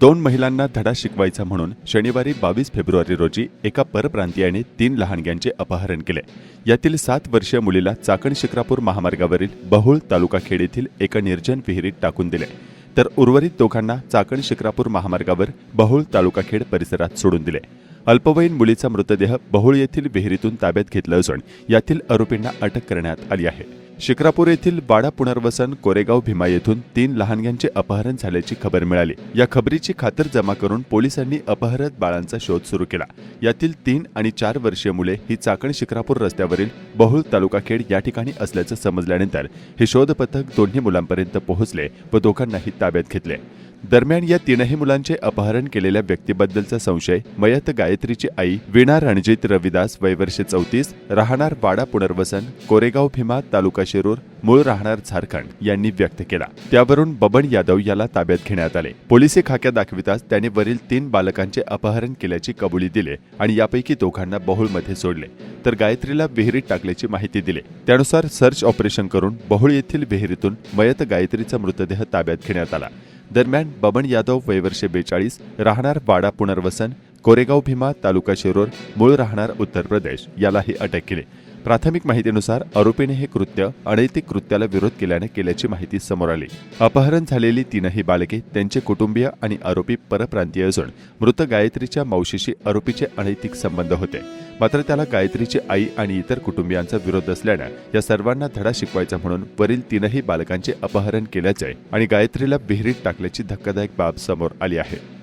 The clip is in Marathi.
दोन महिलांना धडा शिकवायचा म्हणून शनिवारी बावीस फेब्रुवारी रोजी एका परप्रांतीयाने तीन लहानग्यांचे अपहरण केले. यातील सात वर्षीय मुलीला चाकण शिक्रापूर महामार्गावरील बहुळ तालुका खेड येथील एका निर्जन विहिरीत टाकून दिले. तर उर्वरित दोघांना चाकण शिक्रापूर महामार्गावर बहुळ तालुका खेड परिसरात सोडून दिले. अल्पवयीन मुलीचा मृतदेह बहुळ येथील विहिरीतून ताब्यात घेतला असून यातील आरोपींना अटक करण्यात आली आहे. शिक्रापूर येथील वाडा पुनर्वसन कोरेगाव भीमा येथून तीन लहानग्यांचे अपहरण झाल्याची खबर मिळाली. या खबरीची खातर जमा करून पोलिसांनी अपहरत बाळांचा शोध सुरू केला. यातील तीन आणि चार वर्षीय मुले ही चाकण शिक्रापूर रस्त्यावरील बहुळ तालुका खेड या ठिकाणी असल्याचं समजल्यानंतर हे शोध पथक दोन्ही मुलांपर्यंत पोहोचले व दोघांनाही ताब्यात घेतले. दरम्यान या तीनही मुलांचे अपहरण केलेल्या व्यक्तीबद्दलचा संशय मयत गायत्रीची आई वीणा रणजित रविदास वयवर्षे चौतीस राहणार वाडा पुनर्वसन कोरेगाव भीमा तालुका शिरूर मूळ राहणार झारखंड यांनी व्यक्त केला. त्यावरून बबन यादव याला ताब्यात घेण्यात आले. पोलिसी खाक्या दाखविताच त्याने वरील तीन बालकांचे अपहरण केल्याची कबुली दिली आणि यापैकी दोघांना बहुळमध्ये सोडले. तर गायत्रीला विहिरीत टाकल्याची माहिती दिली. त्यानुसार सर्च ऑपरेशन करून बहुळ येथील विहिरीतून मयत गायत्रीचा मृतदेह ताब्यात घेण्यात आला. दरम्यान बबन यादव वयवर्षे बेचाळीस राहणार वाडा पुनर्वसन कोरेगाव भीमा तालुका शिरोर मूळ राहणार उत्तर प्रदेश यालाही अटक केली. प्राथमिक माहितीनुसार आरोपीने हे कृत्य अनैतिक कृत्याला विरोध केल्याने केल्याची माहिती समोर आली. अपहरण झालेली तीनही बालके त्यांचे कुटुंबीय आणि आरोपी परप्रांतीय असून मृत गायत्रीच्या मावशीशी आरोपीचे अनैतिक संबंध होते. मात्र त्याला गायत्रीची आई आणि इतर कुटुंबियांचा विरोध असल्यानं या सर्वांना धडा शिकवायचा म्हणून वरील तीनही बालकांचे अपहरण केल्याचे आणि गायत्रीला विहिरीत टाकल्याची धक्कादायक बाब समोर आली आहे.